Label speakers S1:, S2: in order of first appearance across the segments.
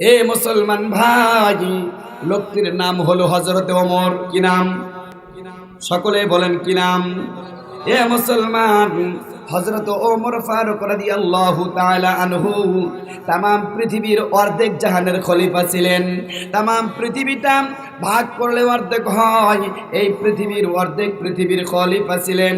S1: এ মুসলমান ভাই, লোকটির নাম হলো হজরত ওমর। কি নাম? সকলে বলেন কি নাম? এ মুসলমান হজরত ওমর ফারুক রাদিয়াল্লাহু তাআলা আনহু তামাম পৃথিবীর অর্ধেক জাহানের খলিফা ছিলেন। তামাম পৃথিবীটা ভাগ করলে অর্ধেক হয়, এই পৃথিবীর অর্ধেক পৃথিবীর খলিফা ছিলেন।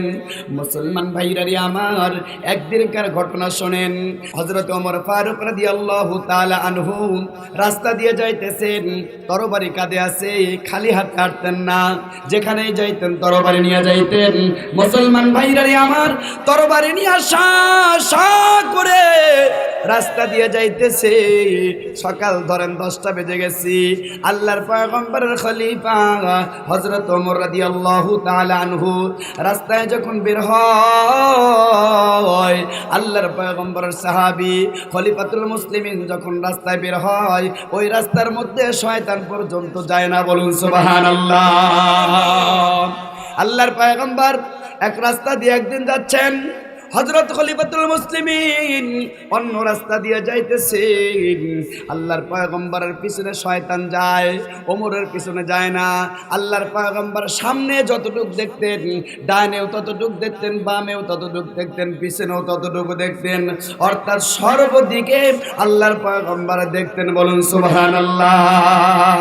S1: মুসলমান ভাইরারি আমার, একদিনকার ঘটনা শোনেন। হজরত ওমর ফারুক রাদিয়াল্লাহু তাআলা আনহু রাস্তা দিয়ে যাইতেছেন, তরবারি কাঁধে আছে, খালি হাতে হাঁটতেন না। যেখানেই যাইতেন, তরবারি নিয়ে যাইতেন। মুসলমান ভাইরারি আমার, তরবারি নিয়ে আসা করে রাস্তা দিয়ে যাইতেছে। সকাল ধরেন দশটা বেজে গেছি। আল্লাহর পয়গম্বরের খলিফা হজরত ওমর রাদিয়াল্লাহু তাআলা আনহু রাস্তায় যখন বের হয়, আল্লাহর পয়গম্বরের সাহাবি খলিফাতুল মুসলিমিন যখন রাস্তায় বের হয়, ওই রাস্তার মধ্যে শয়তান পর্যন্ত যায় না বলুন সুবাহান আল্লাহ আল্লাহর পয়গম্বর এক রাস্তা দিয়ে একদিন যাচ্ছেন। হজরত খলিফাতুল মুসলিমিন অন্য রাস্তা দিয়ে যাইতেছেন। আল্লাহর পয়গম্বরের পিছনে শয়তান যায়, ওমরের পিছনে যায় না। আল্লাহর পয়গম্বর সামনে যতটুক দেখতেন, ডানেও ততটুক দেখতেন, বামেও ততটুক দেখতেন পিছনেও ততটুকু দেখতেন। অর্থাৎ সর্বদিকে আল্লাহর পয়গম্বর দেখতেন বলুন সুবহানাল্লাহ।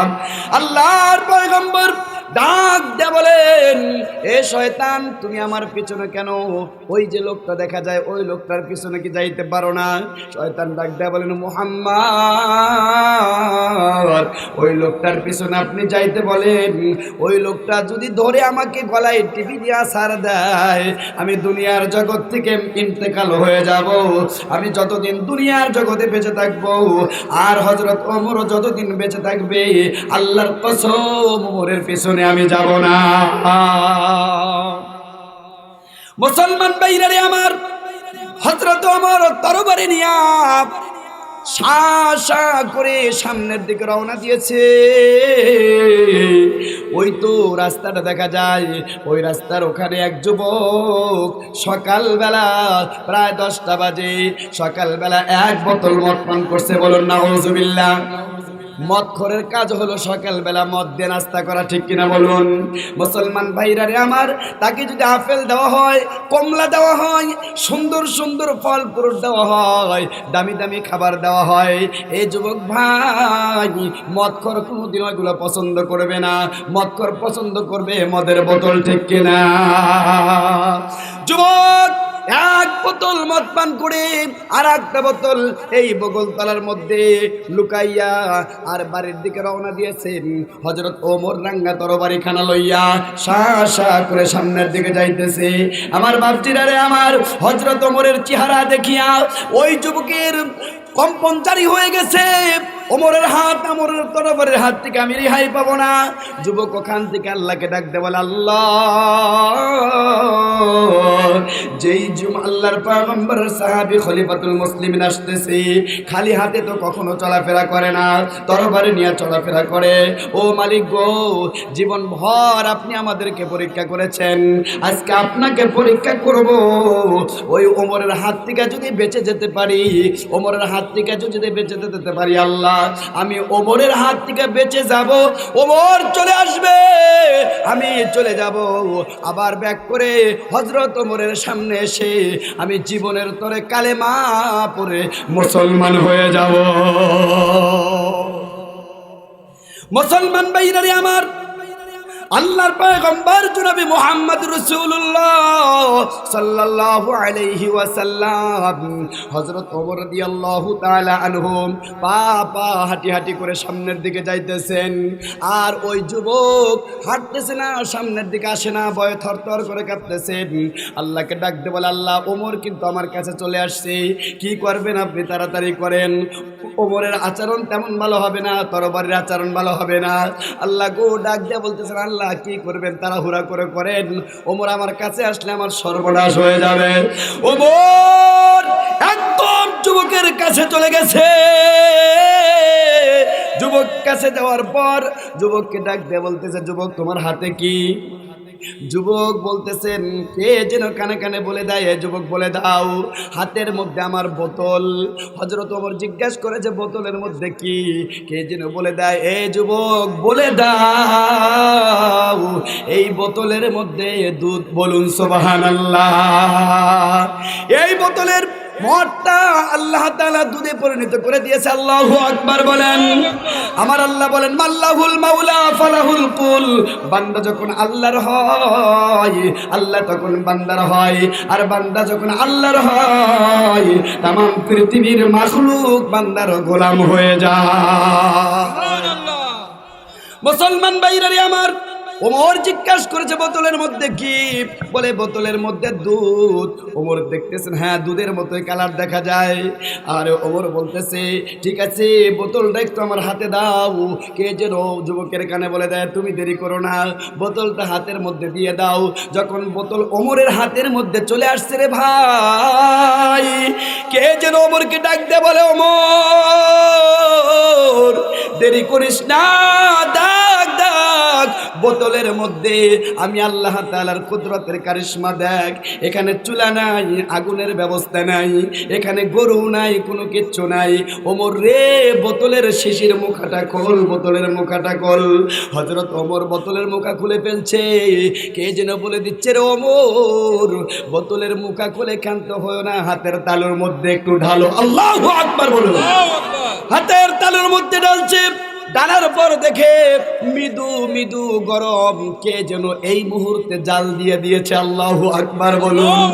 S1: আল্লাহর পয়গম্বর ডাক দে বলেন, এ শয়তান, তুমি আমার পিছনে কেন? ওই যে লোকটা দেখা যায়, ওই লোকটার পিছনে কি যাইতে পারো না? শয়তান ডাক দেয়া বলেন, মুহাম্মদ, ওই লোকটার পিছনে আপনি যাইতে বলেন। ওই লোকটা যদি ধরে আমাকে গলায় টিপি দিয়া সার দেয়, আমি দুনিয়ার জগৎ থেকে ইন্তেকাল হয়ে যাব। আমি যতদিন দুনিয়ার জগতে বেঁচে থাকব, আর হজরত ওমর যতদিন বেঁচে থাকবে, আল্লাহর কসম ওমরের পিছনে আমি যাব না। মুসলমান বাইরে আমার হজরত আমার তরবারি নিয়া করে সামনের দিকে রওনা দিয়েছে। ওই তো রাস্তাটা দেখা যায়, ওই রাস্তার ওখানে এক যুবক সকালবেলা প্রায় দশটা বাজে, সকালবেলা এক বোতল মদ পান করছে বলুন না ওজুবিল্লা মদ খোরের কাজ হলো সকালবেলা মদ দিয়ে নাস্তা করা, ঠিক কিনা বলুন? মুসলমান ভাইরারে আমার, তাকে যদি আপেল দেওয়া হয়, কমলা দেওয়া হয়, সুন্দর সুন্দর ফল ফ্রুট দেওয়া হয়, দামি দামি খাবার দেওয়া হয় এই যুবক ভাই মদ খর কোনোদিন ওইগুলো পছন্দ করবে না। মদ খর পছন্দ করবে মদের বোতল, ঠিক কিনা? যুবক! এক বোতল মদ পান করে আর একটা বোতল এই বগলতলার মধ্যে লুকাইয়া আর বাড়ির দিকে রওনা দিয়েছেন। হজরত ওমর রাঙ্গা তরবারি খানা লইয়া সা সা করে সামনের দিকে যাইতেছে। আমার বাপটিরারে আমার হজরত ওমরের চেহারা দেখিয়া ওই যুবকের কম্পন জারি হয়ে গেছে। ওমরের হাত আমরের তরবারের হাত থেকে আমি রেহাই পাবো না। যুবক ওখান থেকে আল্লাহকে ডাক দে বলে, আল্লাহ, যেই জুম, আল্লাহর পয়গম্বরের সাহাবী খলিফাতুল মুসলিমিন আসতেছে, খালি হাতে তো কখনো চলাফেরা করে না তরবারি নিয়ে চলাফেরা করে। ও মালিক গো, জীবন ভর আপনি আমাদেরকে পরীক্ষা করেছেন, আজকে আপনাকে পরীক্ষা করব। ওই ওমরের হাত থেকে যদি বেঁচে যেতে পারি, ওমরের হাত থেকে যদি বেঁচে যেতে পারি, আল্লাহ আমি ওমরের হাত থেকে বেঁচে যাব। ওমর চলে আসবে। আমি চলে যাব। আবার ব্যাক করে হজরত ওমরের সামনে এসে আমি জীবনের তরে কালেমা পরে মুসলমান হয়ে যাব। মুসলমান বাইরে আমার আল্লাহর পয়গম্বর জনাবি মুহাম্মদ রসুল্লাহ সাল্লাল্লাহু আলাইহি ওয়াসাল্লাম। হযরত ওমর রাদিয়াল্লাহু তাআলা আনহু পা পা হাঁটি হাঁটি করে সামনের দিকে যাইতেছেন। আর ওই যুবক হাঁটতেছে না, সামনের দিকে আসে না, ভয়ে থরথর করে কাঁপতেছেন। আল্লাহকে ডাকতে বলে, আল্লাহ, ওমর কিন্তু আমার কাছে চলে আসছে। কি করবেন আপনি? তাড়াতাড়ি করেন। ওমরের আচরণ তেমন ভালো হবে না, তরবারির আচরণ ভালো হবে না। আল্লাহ গো ডাক দিয়ে বলতেছেন, আল্লাহ কি করবেন তারা হুরা করে করেন। ওমর আমার কাছে আসলে আমার সর্বনাশ হয়ে যাবে। ওমর একদম যুবকের কাছে চলে গেছে। যুবক কাছে যাওয়ার পর যুবককে ডাক দিয়ে বলতেছে, যুবক, তোমার হাতে কি? যুবক বলতেছেন, কে যেন কানে কানে বলে দেয় যুবক বলে দাও। হাতের মধ্যে আমার বোতল। হজরত ওমর জিজ্ঞাসা করে যে, বোতলের মধ্যে কি? কে যেন বলে দেয়, এ যুবক বলে দাও। এই বোতলের মধ্যে দুধ বলুন সোবাহান এই বোতলের মদটা আল্লাহ তাআলা দুধে পরিণত করে দিয়েছে, আল্লাহ আকবার বলেন। আমার আল্লাহ বলেন মাল্লাহুল মাউলা ফালাহুল কুল। বান্দা যখন আল্লাহর হয় আল্লাহ তখন বান্দার হয়। আর বান্দা যখন আল্লাহর হয় তাম পৃথিবীর মাখলুক বান্দার গোলাম হয়ে যায়। মুসলমান বাইরারে আমার ওমর জিজ্ঞাসা করেছে, বোতলের মধ্যে কি? বলে, বোতলের মধ্যে দুধ। ওমর দেখতেছেন হ্যাঁ দুধের মতোই কালার দেখা যায়। আর ওমর বলতেছে, ঠিক আছে, বোতলটা একটু আমার হাতে দাও। কে যেন যুবকের কানে বলে দেয়, তুমি দেরি করো না, বোতলটা হাতের মধ্যে দিয়ে দাও। যখন বোতল ওমরের হাতের মধ্যে চলে আসছে রে ভাই, কে যেন ওমরকে ডাক দে বলে, ওমর, দেরি করিস না ডাক ডাক বোতলের মধ্যে। আমি আল্লাহ তালার কুদরতের কারিশ্মা দেখ। এখানে চুলা নাই আগুনের ব্যবস্থা নাই। এখানে গরু নাই কোনো কিচ্ছু নাই। ওমর রে বোতলের শিশির মুখাটা খোল বোতলের মুখাটা খোল। হজরত ওমর বোতলের মুখা খুলে ফেলছে। কে যেন বলে দিচ্ছে রে ওমর বোতলের মুখা খুলে ক্ষান্ত হয় না হাতের তালুর মধ্যে একটু ঢালো। আল্লাহ আকবার বলুন। হাতের তালুর মধ্যে ঢালছে। ডানার পর দেখে মৃদু মৃদু গরম কে যেন এই মুহূর্তে জাল দিয়ে দিয়েছে আল্লাহ আকবার বলুন।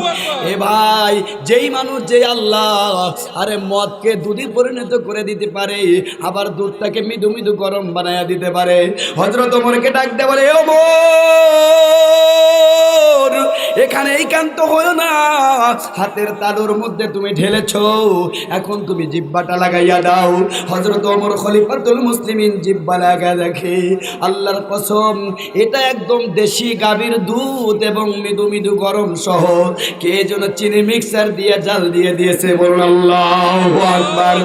S1: এ ভাই যেই মানুষ যে আল্লাহ আরে মদকে দুধে পরিণত করে দিতে পারে আবার দুধটাকে মৃদু মৃদু গরম বানায়া দিতে পারে। হজরত ওমরকে ডাকতে পারে ও এখানে এইকান্ত হয়েও না হাতের তালুর মধ্যে তুমি ঢেলেছো এখন তুমি জিব্বাটা লাগাইয়া দাও। হজরত ওমর খলিফাতুল মুসলিমিন জিব্বা লাগা দেখে। আল্লাহর কসম, এটা একদম দেশি গাভীর দুধ এবং মৃদু মৃদু গরম সহ। কে যেন চিনি মিক্সার দিয়ে জাল দিয়ে দিয়েছে, বলুন আল্লাহ আকবার।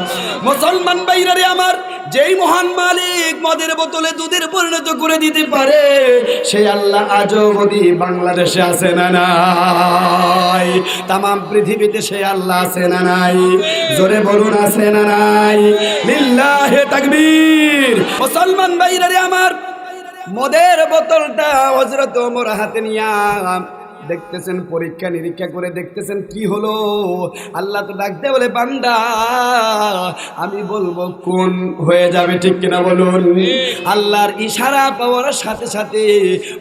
S1: মুসলমান বাইরারে আমার, যেই মহান মালিক মদের বোতলে দুধের পরিণত করে দিতে পারে সেই আল্লাহ আজও অবধি বাংলাদেশে আছে না নাই? তাম পৃথিবীতে সে আল্লাহ আছে না নাই? জোরে বলুন, আছে না নাই? লিল্লাহে তাকবীর। মুসলমান ভাইরা রে আমার, মদের বোতলটা হজরত ওমর হাতে নিয়া দেখতেছেন, পরীক্ষা নিরীক্ষা করে দেখতেছেন কি হলো? আল্লাহ তো ডাকতে বলে, বান্দা, আমি বলব কোন হয়ে যাবে, ঠিক কিনা বলুন? আল্লাহর ইশারা পাওয়ার সাথে সাথে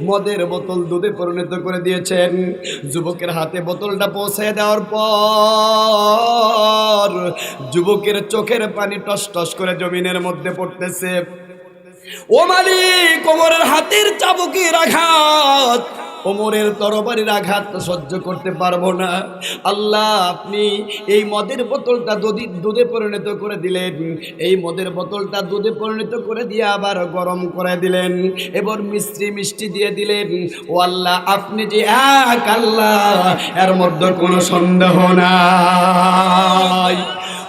S1: মদের বোতল দুধে পরিণত করে দিয়েছেন। যুবকের হাতে বোতলটা পৌঁছে দেওয়ার পর যুবকের চোখের পানি টস টস করে জমিনের মধ্যে পড়তেছে। ও মালিক, কোমরের হাতের চাবুকের আঘাত। ওমরের তরবারির আঘাত সহ্য করতে পারব না। আল্লাহ, আপনি এই মদের বোতলটা দুধে দুধে পরিণত করে দিলেন। এই মদের বোতলটা দুধে পরিণত করে দিয়ে আবার গরম করে দিলেন। এবার মিষ্টি মিষ্টি দিয়ে দিলেন। ও আল্লাহ, আপনি যে এক আল্লাহ, এর মধ্যে কোনো সন্দেহ নাই।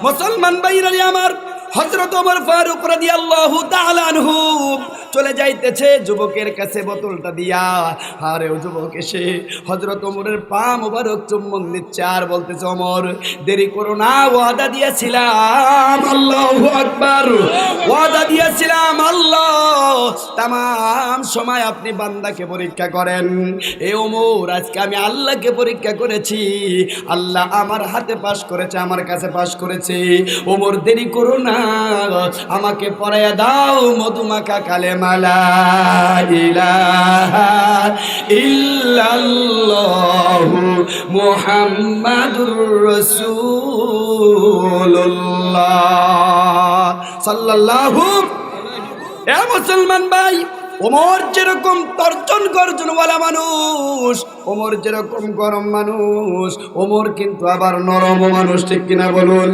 S1: মুসলমান ভাইরা আমার হজরত ওমর ফারুক তাআলা আনহু চলে যাইতেছে, যুবকের কাছে বোতলটা দিয়া। আরে ও যুবক এসে হজরত ওমরের পা মোবারক চুম্বন দিচ্ছে আর বলতেছে, ওমর, দেরি করো না, ওয়াদা দিয়েছিলাম, আল্লাহু আকবার, ওয়াদা দিয়েছিলাম, আল্লাহ তাম সময় আপনি বান্দাকে পরীক্ষা করেন। এ ওমর, আজকে আমি আল্লাহকে পরীক্ষা করেছি, আল্লাহ আমার হাতে পাশ করেছে, আমার কাছে পাশ করেছে। ওমর, দেরি করো না, আমাকে পড়াইয়া দাও, মধুমাখা কালে মালা ইলাহা ইল্লাল্লাহু এ মুসলমান ভাই ওমর যেরকম তর্জন গর্জনওয়ালা মানুষ ওমর যেরকম গরম মানুষ, ওমর কিন্তু আবার নরম মানুষ, ঠিক কিনা বলুন?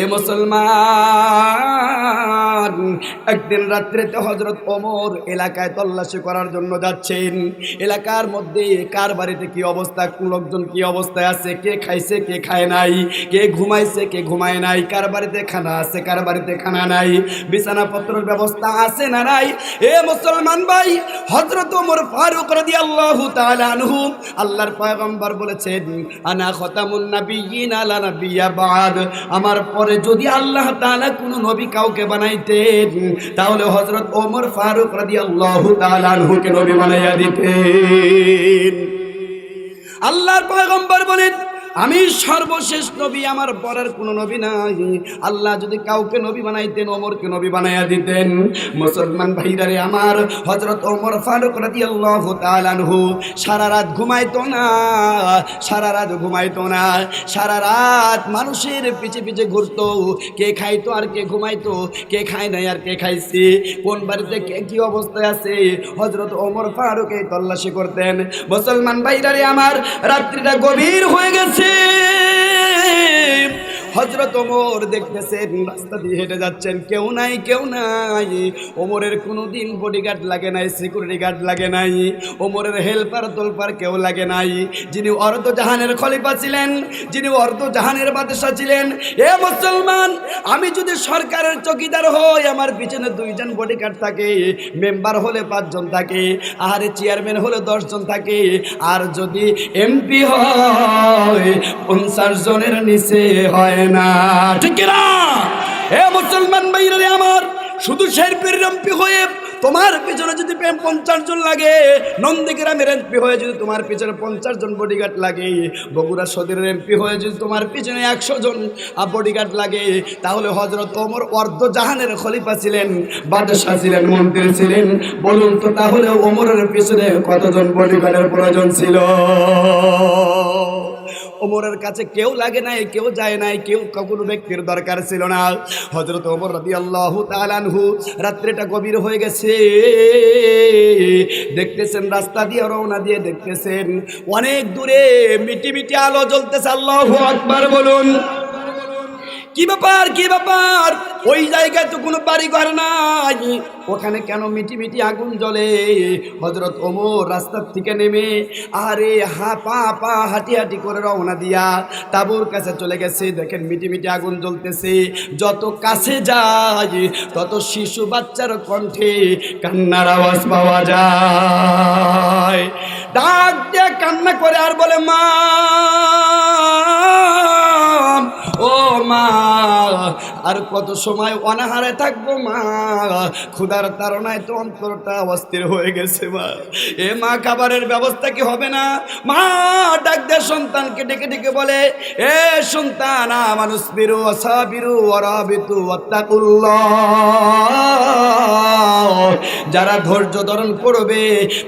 S1: এ মুসলমান, একদিন রাত্রেতে হজরত ওমর এলাকায় তল্লাশি করার জন্য যাচ্ছেন। এলাকার মধ্যে কার বাড়িতে কি অবস্থা, কোন লোকজন কি অবস্থায় আছে, কে খাইছে, কে খায় নাই, কে ঘুমাইছে, কে ঘুমায় নাই, কার বাড়িতে খানা আছে, কার বাড়িতে খানা নাই, বিছানাপত্রের ব্যবস্থা আছে না নাই? এ মুসলমান ভাই হজরত ওমর ফারুক রাদিয়াল্লাহু তাআলা আনহু আল্লাহর পয়গম্বর বলেছেন, আনা খতামুন নাবিয়িন আলা নাবিয়্যা বাদ। আমার পরে যদি আল্লাহ তাআলা কোনো নবী কাউকে বানাইতেন, তাহলে হযরত ওমর ফারুক রাদিয়াল্লাহু তাআলা আনহুকে নবী বানাইয়া দিতেন। আল্লাহর পয়গম্বর বলেন আমি সর্বশেষ নবী, আমার পরের কোনো নবী নাই। আল্লাহ যদি কাউকে নবী বানাইতেন, ওমরকে নবী বানাইয়া দিতেন। মুসলমান ভাইরারে আমার হজরত ওমর ফারুক রাদিয়াল্লাহু তাআলা আনহু, সারা রাত ঘুমাইতো না, সারা রাত ঘুমাইতো না, সারা রাত মানুষের পিছে পিছে ঘুরতো। কে খাইতো আর কে ঘুমাইতো, কে খায় নাই আর কে খাইছে, কোন বাড়িতে কে কি অবস্থায় আছে হজরত ওমর ফারুক এই তল্লাশি করতেন। মুসলমান ভাইরারে আমার, রাত্রিটা গভীর হয়ে গেছে। উঠে হজরত ওমর দেখতেছেন রাস্তা দিয়ে হেঁটে যাচ্ছেন। কেউ নাই কেউ নাই। ওমরের কোনো দিন বডিগার্ড লাগে নাই সিকিউরিটি গার্ড লাগে নাই। ওমরের হেল্পার তোলপার কেউ লাগে নাই। যিনি অর্ধ জাহানের খলিফা ছিলেন, যিনি অর্ধ জাহানের বাদশা ছিলেন। এ মুসলমান, আমি যদি সরকারের চকিদার হই, আমার পিছনে দুইজন বডিগার্ড থাকে মেম্বার হলে পাঁচজন থাকে আর চেয়ারম্যান হলে দশজন থাকে। আর যদি এমপি হয়, পঞ্চাশ জনের নিচে হয় না। ঠিক না এ মুসলমান ভাইরে আমার, শুধু শেরপের এমপি হয়ে তোমার পিছনে যদি পঞ্চাশ জন লাগে, নন্দীগ্রামের এমপি হয়ে যদি তোমার পিছনে পঞ্চাশ জন বডিগার্ড লাগে, বগুড়া সদরের এমপি হয়ে যদি তোমার পিছনে একশো জন বডিগার্ড লাগে, তাহলে হজরত ওমর অর্ধ জাহানের খলিফা ছিলেন, বাদশাহ ছিলেন, মন্ত্রী ছিলেন। বলুন তো তাহলে ওমরের পিছনে কতজন বডিগার্ডের প্রয়োজন ছিল? ওমরের কাছে কেউ লাগে নাই, কেউ যায় নাই, কেউ কোনো ব্যক্তির দরকার ছিল না। হজরত ওমর রবি আল্লাহ তালানহু রাত্রেটা গভীর হয়ে গেছে। দেখতেছেন রাস্তা দিয়ে, রওনা দিয়ে দেখতেছেন অনেক দূরে মিটি মিটি আলো জ্বলতেছে, আল্লাহ আকবার বলুন। কি ব্যাপার কি ব্যাপার? ওই জায়গায় তো কোনো বাড়ি ঘর নাই। ওখানে কেন মিটি মিটি আগুন জ্বলে? হজরত ওমর রাস্তার থেকে নেমে, আরে হা, পা পা, হাঁটি হাঁটি করে রওনা দিয়া তাবুর কাছে চলে গেছে। দেখেন মিটি মিটি আগুন জ্বলতেছে। যত কাছে যায়, তত শিশু বাচ্চার কণ্ঠে কান্নার আওয়াজ পাওয়া যায়। ডাক দিয়ে কান্না করে আর বলে, মা! ও মা, আর কত সময় অনাহারে থাকব মা? ক্ষুধার তারণায় তো অন্তরটা অস্থির হয়ে গেছে মা। এ মা, খাবারের ব্যবস্থা কি হবে না? মা, ডাক দেয় সন্তানকে ডেকে ডেকে বলে, এ সন্তান মানুষ বিরু অসাবিরু, অরাবিতু অত্যাকুল্লাহ যারা ধৈর্য ধারণ করবে,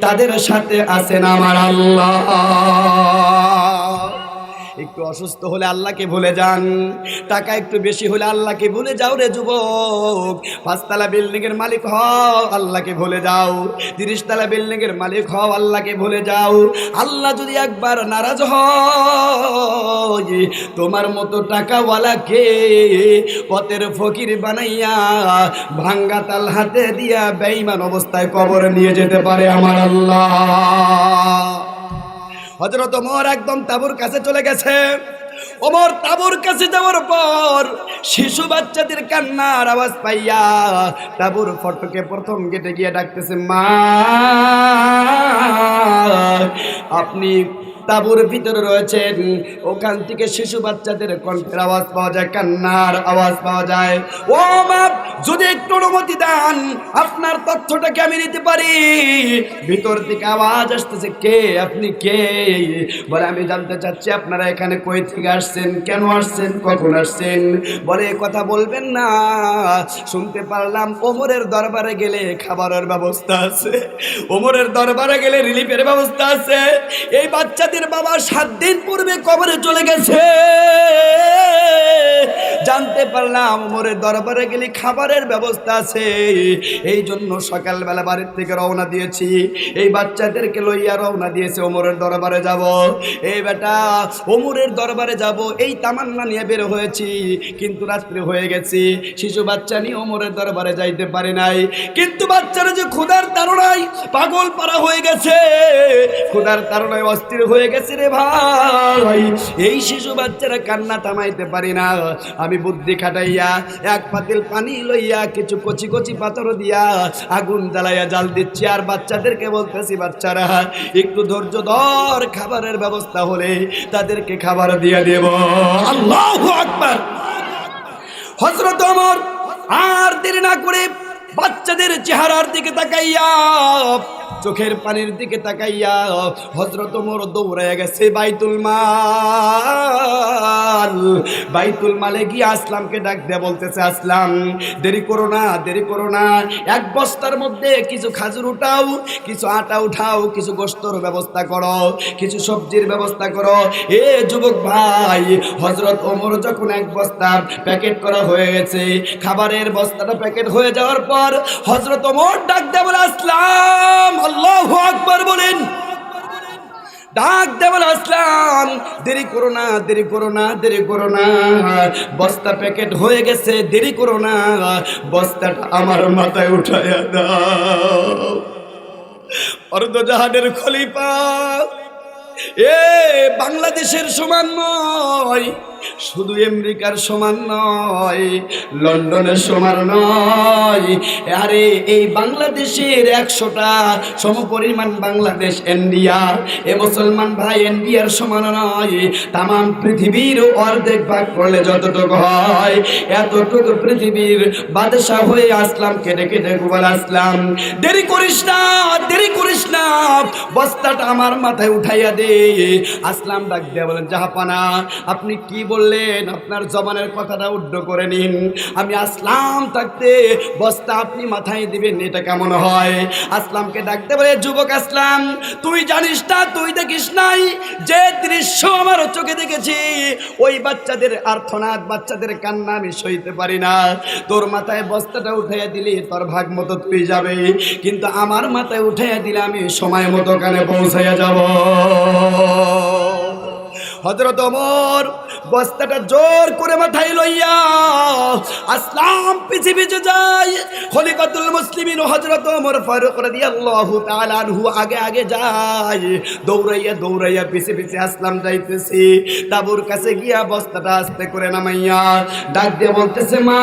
S1: তাদের সাথে আছেন আমার আল্লাহ। একটু অসুস্থ হলে আল্লাহকে ভুলে যান। টাকা একটু বেশি হলে আল্লাহকে ভুলে যাও রে যুবক। পাঁচতলা বিল্ডিং এর মালিক হও, আল্লাহকে ভুলে যাও। তিরিশতলা বিল্ডিং এর মালিক হও, আল্লাহকে ভুলে যাও। আল্লাহ যদি একবার নারাজ হয়, তোমার মতো টাকাওয়ালাকে পথের ফকির বানাইয়া ভাঙ্গা তাল হাতে দিয়া বেঈমান অবস্থায় কবরে নিয়ে যেতে পারে আমার আল্লাহ। হজরত ওমর একদম তাবুর কাছে চলে গেছে। ওমর তাবুর কাছে যাওয়ার পর শিশু বাচ্চাদের কান্নার আওয়াজ পাইয়া তাবুর ফটকে প্রথম গেটে গিয়ে ডাকতেছে, মা, আপনি তাবুর ভিতরে রয়েছেন। ওখান থেকে শিশু বাচ্চাদের কণ্ঠের আওয়াজ পাওয়া যায়, কান্নার আওয়াজ পাওয়া যায়। ও মা যদি একটু অনুমতি দেন, আপনার তথ্যটাকে আমি নিতে পারি। ভিতর থেকে আওয়াজ আসতেছে, কে, আপনি কে? বলে, আমি জানতে চাচ্ছি, আপনারা এখানে কই থেকে আসছেন, কেন আসছেন, কখন আসছেন? বলে কথা বলবেন না। শুনতে পারলাম, ওমরের দরবারে গেলে খাবারের ব্যবস্থা আছে। ওমরের দরবারে গেলে রিলিফের ব্যবস্থা আছে। এই বাচ্চাদের বাবা সাত দিন পূর্বে কবরে চলে গেছে। জানতে পারলাম ওমরের দরবারে গেলে খাবারের ব্যবস্থা আছে। এই জন্য সকালবেলা বাড়ির থেকে রওনা দিয়েছি। এই বাচ্চাদেরকে লইয়া রওনা দিয়েছে ওমরের দরবারে যাব। এই বেটা, ওমরের দরবারে যাব, এই তামান্না নিয়ে বের হয়েছি। কিন্তু রাত্রে হয়ে গেছি। শিশু বাচ্চা নিয়ে ওমরের দরবারে যাইতে পারে নাই। কিন্তু বাচ্চারা যে ক্ষুধার তাড়নায় পাগল পারা হয়ে গেছে। ক্ষুধার তাড়নায় অস্থির হয়ে গেছে রে ভাই। এই শিশু বাচ্চারা কান্না থামাইতে পারি না। আমি বুদ্ধি খাটাইয়া এক পাতিল পানি লইয়া কিছু কচি কচি পাথর দিয়া আগুন জ্বালাইয়া জাল দিচ্ছি। আর বাচ্চাদেরকে বলতেছি, বাচ্চারা, একটু ধৈর্য ধর, খাবারের ব্যবস্থা হলে তাদেরকে খাবার দিয়ে দেব। আল্লাহ আকবার। হজরত অমর আর দেরি না করে বাচ্চাদের চেহারার দিকে তাকাইয়া, চোখের পানির দিকে তাকাইয়া হজরত মোর দৌড়াইয়া গেছে বাইতুল মাল। বাইতুল মালে গিয়ে আসলামকে ডাক দেয়া বলতেছে, আসলাম, দেরি করো না, দেরি করো না। এক বস্তার মধ্যে কিছু খাজুর উঠাও, কিছু আটা উঠাও, কিছু গোস্তর ব্যবস্থা করো, কিছু সবজির ব্যবস্থা করো। এ যুবক ভাই হজরত ওমর যখন এক বস্তা প্যাকেট করা হয়ে গেছে, খাবারের বস্তাটা প্যাকেট হয়ে যাওয়ার পর হজরত ওমর ডাক দেয়া বলে আসলাম আল্লাহ আকবার বলেন। ডাক দেবল আসলাম দেরি করো না, দেরি করো না, দেরি করো না। বস্তা প্যাকেট হয়ে গেছে, দেরি করো না। বস্তাটা আমার মাথায় উঠাইয়া দাও। অর্ধজাহানের খলিফা, এ বাংলাদেশের সমান নয়। শুধু আমেরিকার সমান নয়, লন্ডনের সমান নয়। আরে, এই বাংলাদেশের একশোটা সমপরিমাণ বাংলাদেশ ইন্ডিয়া, এ মুসলমান ভাই ইন্ডিয়ার সমান নয়। তাম পৃথিবীর অর্ধেক ভাগ করলে যতটুকু হয়, এতটুকু পৃথিবীর বাদশাহ হয়ে আসলাম, কেটে কেটে গোপাল আসলাম। দেরি করিস না, দেরি করিস না, বস্তাটা আমার মাথায় উঠাইয়া দে। আসলাম ডাক দিয়ে বলেন, জাহাপানা, আপনি কি বললেন, আপনার জবানের কথাটা উড্ড করে নিন। আমি আসলাম থাকতে, বস্তা আপনি মাথায় দিবেন, এটা কেমন হয়? আসলামকে ডাকতে বলে, যুবক আসলাম, তুই জানিস না, তুই দেখিস নাই, যে দৃশ্য আমার চোখে দেখেছি, ওই বাচ্চাদের আর্থনাদ বাচ্চাদের কান্না আমি সইতে পারি না। তোর মাথায় বস্তাটা উঠাইয়া দিলি, তোর ভাগ মতো তুই যাবে। কিন্তু আমার মাথায় উঠাইয়া দিলে আমি সময় মতো কানে পৌঁছাইয়া যাব। হজরত ওমর বস্তাটা জোর করে মাথায় লইয়া আসলাম, পিছে পিছে যায় খলিফাতুল মুসলিমিন হজরত ওমর ফারুক রাদিয়াল্লাহু তাআলা আনহু আগে আগে যায় দৌড়াইয়া দৌড়াইয়া পিছে পিছে আসলাম, যাইতেছি। তাবুর কাছে গিয়া বস্তাটা আস্তে করে নামাইয়া ডাক দিয়ে বলতেছে, মা,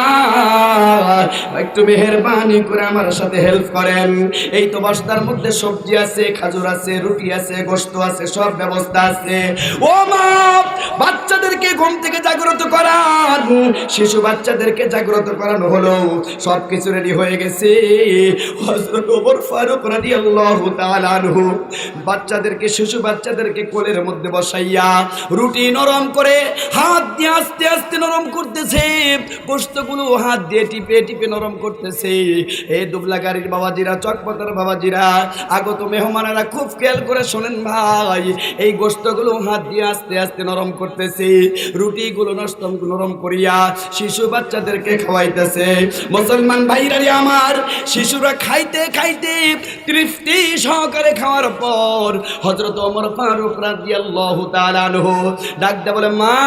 S1: একটু মেহেরবানি করে আমার সাথে হেল্প করেন। এই তো বস্তার মধ্যে সবজি আছে, খাজুর আছে, রুটি আছে, গোশত আছে, সব ব্যবস্থা আছে। ও মা বাচ্চাদেরকে ঘুম থেকে জাগ্রত করান। শিশু বাচ্চাদেরকে জাগ্রত করানো হলো। রেডি হয়ে গেছে। বাচ্চাদেরকে, শিশু বাচ্চাদেরকে কোলের মধ্যে বসাইয়া রুটি নরম করে হাত দিয়ে আস্তে আস্তে নরম করতেছে। হাত দিয়ে টিপে টিপে নরম করতেছে। এই দুবলা গাড়ির বাবাজিরা চকপতার বাবাজিরা, আগত মেহমানেরা খুব খেয়াল করে শোনেন ভাই, এই গোস্তগুলো হাত দিয়ে আস্তে আস্তে নরম করতেছে, রুটিগুলো নষ্ট নরম করিয়া শিশু বাচ্চাদেরকে খাওয়াইতেছে। মুসলমান ভাইরারি আমার, শিশুরা খাইতে খাইতে তৃপ্তি সহকারে খাওয়ার পর হজরত ওমর ফারুক রাদিয়াল্লাহু তাআলা আনহু ডাক বলে, মা,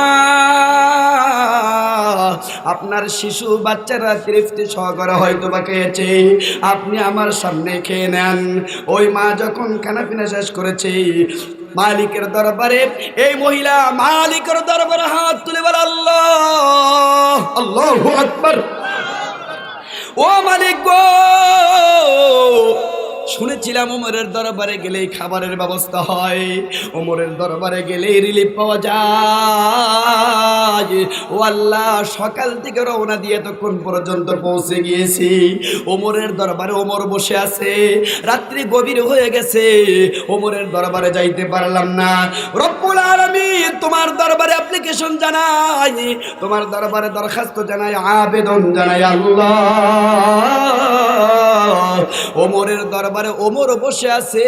S1: আপনার শিশু বাচ্চারা তৃপ্তি সহকারে হয়তো বা খেয়েছে। আপনি আমার সামনে খেয়ে নেন। ওই মা যখন খানা পিনা শেষ করেছে মালিকের দরবারে এই মহিলা মালিকের দরবারে হাত তুলে বলে আল্লাহ আল্লাহ ও মালিক গো শুনেছিলাম ওমরের দরবারে গেলেই খাবারের ব্যবস্থা হয়। ওমরের দরবারে গেলেই রিলিফ পাওয়া যায়। ও আল্লাহ, সকাল থেকে রওনা দিয়ে তখন পর্যন্ত পৌঁছে গিয়েছি। ওমরের দরবারে ওমর বসে আছে। রাত্রি গভীর হয়ে গেছে। ওমরের দরবারে যাইতে পারলাম না। রব্বুল আলামিন, তোমার দরবারে অ্যাপ্লিকেশন জানাই। তোমার দরবারে দরখাস্ত জানাই, আবেদন জানাই আল্লাহ। ওমরের দরবারে ওমর বসে আছে।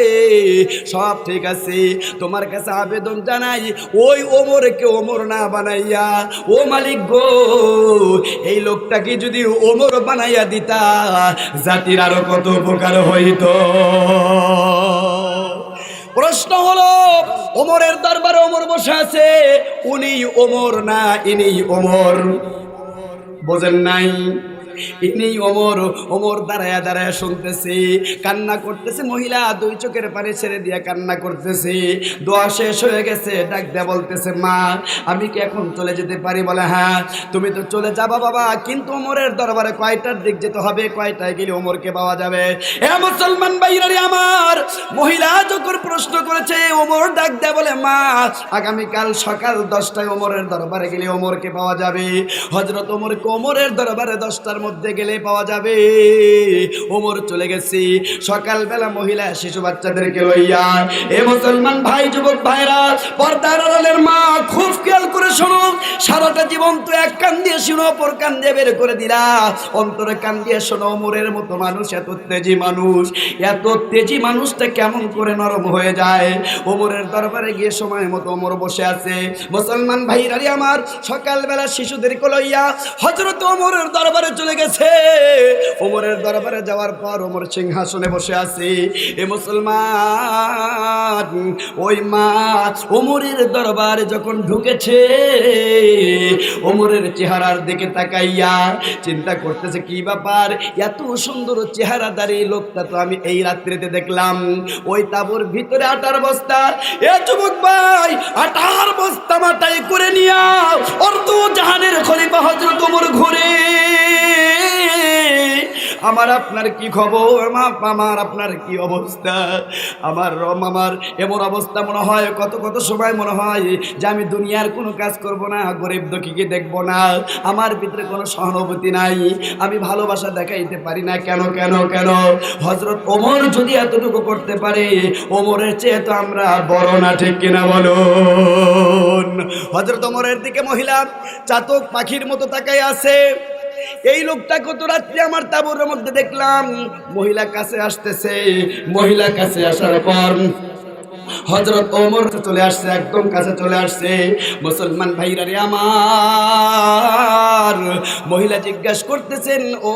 S1: সব ঠিক আছে। তোমার কাছে আবেদন জানাই, ওই ওমরকে ওমর না বানাইয়া, ও মালিক গো, এই লোকটাকে যদি ওমর বানাইয়া দিতা, জাতির আরও কত উপকার হইতো? প্রশ্ন হলো, ওমরের দরবারে ওমর বসে আছে, উনি ওমর না ইনি ওমর? বোঝেন নাই? ইনি ওমর ওমর দাঁড়ায় দাঁড়ায় শুনতেছে, কান্না করতেছে, মহিলা দুই চোখের পানি ছেড়ে দিয়ে কান্না করতেছে। দোয়া শেষ হয়ে গেছে, ডাক দেয়া বলতেছে, মা, আমি কি এখন চলে যেতে পারি? বলে হ্যাঁ তুমি তো চলে যাবা বাবা, কিন্তু ওমরের দরবারে কয়টার দিক যেতে হবে? কয়টায় গেলে ওমরকে পাওয়া যাবে? এ মুসলমান ভাইরারি আমার, মহিলা যখন প্রশ্ন করেছে, ওমর ডাক দেয়া বলে, মা, আগামীকাল সকাল দশটায় ওমরের দরবারে গেলে ওমরকে পাওয়া যাবে। হজরত ওমরকে, ওমরের দরবারে দশটার মধ্যে গেলে পাওয়া যাবে। ওমর চলে গেছি। সকালবেলা মহিলা শিশু বাচ্চাদেরকে লইয়া, এ মুসলমান ভাই, যুবক ভাইরা, পর্দার আড়ালের মা, খুব খেয়াল করে শোনো। সারাটা জীবন তো এক কান দিয়ে শুনো, অপর কান দিয়ে বের করে দিলা। অন্তরে কান দিয়ে শোনো, ওমরের মতো মানুষ, এত তেজি মানুষ। এত তেজি মানুষটা কেমন করে নরম হয়ে যায়? ওমরের দরবারে গিয়ে সময় মতো ওমর বসে আছে। মুসলমান ভাইরারি আমার, সকালবেলা শিশুদেরকে লইয়া হজরত ওমরের দরবারে চলে গেছে। ওমরের দরবারে যাওয়ার পর ওমর সিংহাসনে বসে আছে। এ মুসলমান, ওই মা ওমরের দরবারে যখন ঢুকেছে, ওমরের চেহারার দিকে তাকাইয়া চিন্তা করতেছে, কি ব্যাপার? এত সুন্দর চেহারা দাঁড়িয়ে লোকটা তো আমি এই রাত্রিতে দেখলাম। ওই তাবুর ভিতরে আটার বস্তা। এ যুবক ভাই, আটার বস্তা মাটাই করে নিয়া অর্ধ জাহানের খলিফা হজরত ওমর ঘুরে আমার আপনার কি খবর? আমার আপনার কি অবস্থা? আমার রম আমার এমন অবস্থা মনে হয়, কত কত সময় মনে হয় যে আমি দুনিয়ার কোনো কাজ করব না, গরিব দুঃখীকে দেখব না। আমার ভিতরে কোনো সহানুভূতি নাই। আমি ভালোবাসা দেখাইতে পারি না, কেন কেন কেন? হজরত ওমর যদি এতটুকু করতে পারে, ওমরের চেয়ে তো আমরা বড় না, ঠিক কিনা বলুন? হজরত ওমরের দিকে মহিলা, চাতক পাখির মতো তাকাই আছে। এই লোকটা কত রাত্রি আমার তাবুর মধ্যে দেখলাম, মহিলা কাছে আসতেছে। মহিলা কাছে আসার পর হজরত ওমর চলে আসছে, একদম কাছে চলে আসছে। মুসলমান ভাইরা রে আমার, মহিলা জিজ্ঞাসা করতেছেন, ও,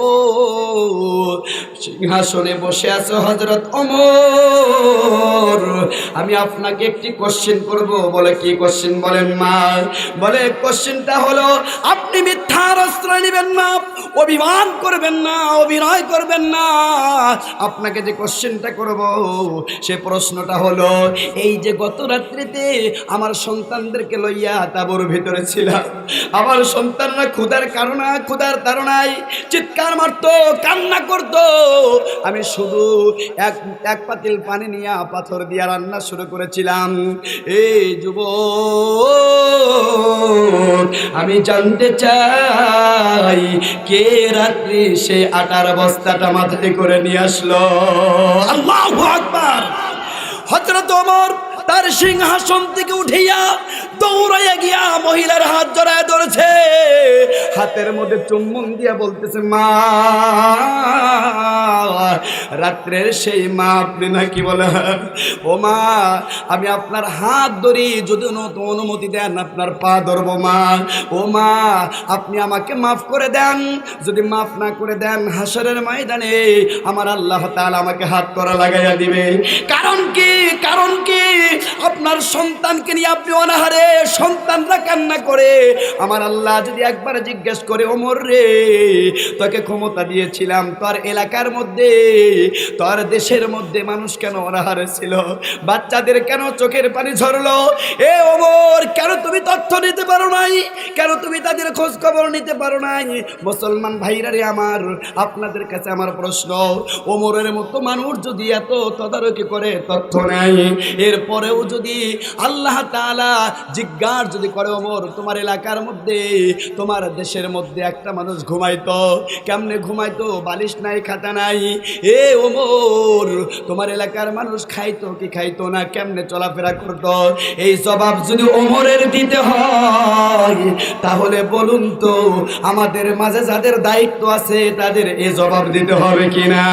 S1: সিংহাসনে বসে আছো হজরত ওমর? আমি আপনাকে একটি কোশ্চেন করব। বলে কি কোশ্চেন বলেন মা? বলে কোশ্চেনটা হলো, আপনি মিথ্যার আশ্রয় নেবেন না, অভিমান করবেন না, অভিনয় করবেন না। আপনাকে যে কোশ্চেনটা করব, সে প্রশ্নটা হলো এই যে গত রাত্রিতে আমার সন্তানদেরকে লইয়া তাবর ভিতরে ছিলাম। আমার সন্তানরা ক্ষুধার কারণা, ক্ষুধার তারণায় চিৎকার মারতো, কান্না করতো। আমি শুধু এক এক পাতিল পানি নিয়ে পাথর দিয়া রান্না শুরু করেছিলাম। এই যুব আমি জানতে চাই, কে রাত্রি সে আটার বস্তাটা মাথায় করে নিয়ে আসলো? আল্লাহ আকবার! সিংহাসন থেকে উঠিয়া দৌড়াইয়া গিয়া মহিলার হাত জড়ায় ধরেছে। হাতের মধ্যে চুম্বন দিয়া বলতেছে, মা, রাত্রের সেই মা, আপনি নাকি বলে, ও মা, আমি আপনার হাত ধরি, যদি অনুমতি দেন আপনার পা ধরবো, মা। ও মা, আপনি আমাকে মাফ করে দেন। যদি মাফ না করে দেন, হাসরের ময়দানে আমার আল্লাহ তাআলা আমাকে হাত করা লাগাইয়া দিবে। কারণ কি? কারণ কি? আপনার সন্তানকে নিয়ে আপনি অনাহারে সন্তানরা কান্না করে। আমার আল্লাহ যদি একবার জিজ্ঞেস করে, ওমর রে, তোকে ক্ষমতা দিয়েছিলাম, তোর এলাকার মধ্যে, তোর দেশের মধ্যে মানুষ কেন অনাহারে ছিল? বাচ্চাদের কেন চোখের পানি ঝরলো? এ ওমর, কেন তুমি তথ্য নিতে পারো নাই? কেন তুমি তাদের খোঁজ খবর নিতে পারো নাই? মুসলমান ভাইরা রে আমার, আপনাদের কাছে আমার প্রশ্ন। ওমরের মতো মানুষ যদি এত তদারকি করে, তথ্য নেয়, এরপরেও যদি আল্লাহ তাআলা জিজ্ঞাসা যদি করে, ওমর, তোমার এলাকার মধ্যে, তোমার দেশের মধ্যে একটা মানুষ ঘুমাইতো? কেমনে ঘুমাইতো? বালিশ নাই, খাতা নাই? এ ওমর, তোমার এলাকার মানুষ খাইতো কি খাইতো না? কেমনে চলাফেরা করতো? এই জবাব যদি ওমরের দিতে হয়, তাহলে বলুন তো, আমাদের মাঝে যাদের দায়িত্ব আছে, তাদের এ জবাব দিতে হবে কিনা?